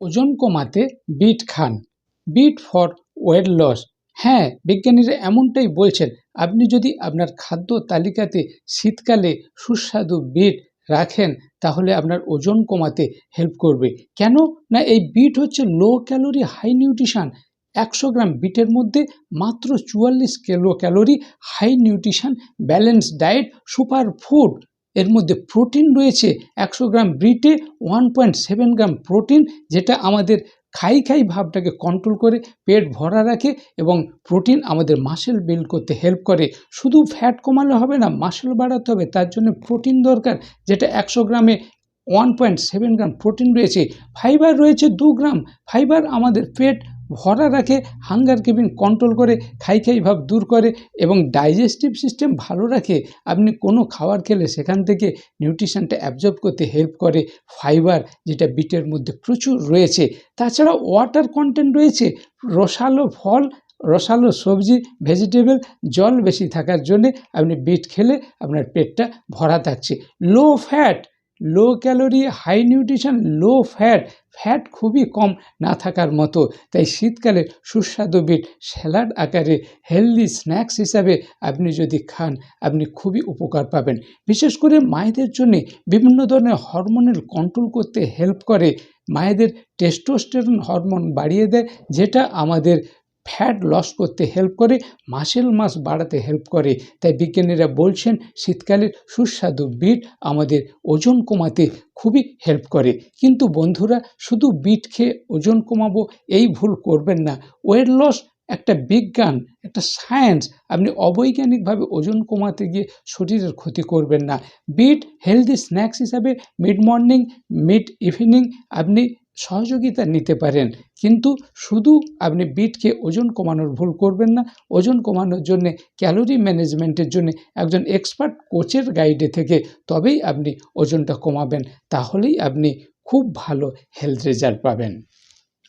ওজন কমাতে beet Khan. Beet for weight loss. হ্যাঁ বিজ্ঞানীরা এমনটাই বলছেন। আপনি যদি আপনার খাদ্য তালিকাতে শীতকালে সুস্বাদু বিট রাখেন, তাহলে আপনার ওজন কমাতে হেল্প করবে। কেন? না, এই বিট হচ্ছে লো ক্যালোরি হাই নিউট্রিশান একশো গ্রাম বিটের মধ্যে মাত্র চুয়াল্লিশ kilo calorie high nutrition balance diet super food এর মধ্যে প্রোটিন রয়েছে একশো গ্রাম বিটে one point seven gram protein, যেটা আমাদের খাই খাই ভাবটাকে কন্ট্রোল করে, পেট ভরা রাখে এবং প্রোটিন আমাদের মাসেল বিল্ড করতে হেল্প করে। শুধু ফ্যাট কমালে হবে না মাসেল বাড়াতে হবে, তার জন্য প্রোটিন দরকার, যেটা একশো গ্রামে one point seven gram protein রয়েছে। ফাইবার রয়েছে দু গ্রাম ফাইবার আমাদের পেট ভরা রাখে হাঙ্গার কেবিন কন্ট্রোল করে, খাই খাই ভাব দূর করে এবং ডাইজেস্টিভ সিস্টেম ভালো রাখে, আপনি কোনো খাবার খেলে সেখান থেকে নিউট্রিশনটা অ্যাবজর্ব করতে হেল্প করে ফাইবার যেটা বিটের মধ্যে প্রচুর রয়েছে। তাছাড়া ওয়াটার কন্টেন্ট রয়েছে, রসালো ফল, রসালো সবজি ভেজিটেবল জল বেশি থাকার জন্যে আপনি বিট খেলে আপনার পেটটা ভরা থাকছে। Low fat low calorie high nutrition low fat fat খুবই কম না থাকার মতো। তাই শীতকালে সুস্বাদু বিট স্যালাড আকারে হেলদি স্ন্যাক্স হিসাবে আপনি যদি খান, আপনি খুবই উপকার পাবেন। বিশেষ করে মায়েদের জন্যে বিভিন্ন ধরনের হরমোনের কন্ট্রোল করতে হেল্প করে। মায়েদের টেস্টোস্টেরন হরমোন বাড়িয়ে দেয়, যেটা আমাদের ফ্যাট লস করতে হেল্প করে মাসেল মাস বাড়াতে হেল্প করে। তাই বিজ্ঞানীরা বলছেন শীতকালের সুস্বাদু বিট আমাদের ওজন কমাতে খুবই হেল্প করে। কিন্তু বন্ধুরা, শুধু বিট খেয়ে ওজন কমাবো, এই ভুল করবেন না। ওয়েট লস একটা বিজ্ঞান, একটা সায়েন্স আপনি অবৈজ্ঞানিকভাবে ওজন কমাতে গিয়ে শরীরের ক্ষতি করবেন না। বিট হেলদি স্ন্যাক্স হিসাবে মিড মর্নিং মিড ইভিনিং আপনি সহযোগিতা নিতে পারেন। কিন্তু শুধু আপনি বিটকে ওজন কমানোর ভুল করবেন না, ওজন কমানোর জন্যে ক্যালোরি ম্যানেজমেন্টের জন্য একজন এক্সপার্ট কোচের গাইডে থেকে তবেই আপনি ওজনটা কমাবেন। তাহলেই আপনি খুব ভালো হেলথ রেজাল্ট পাবেন।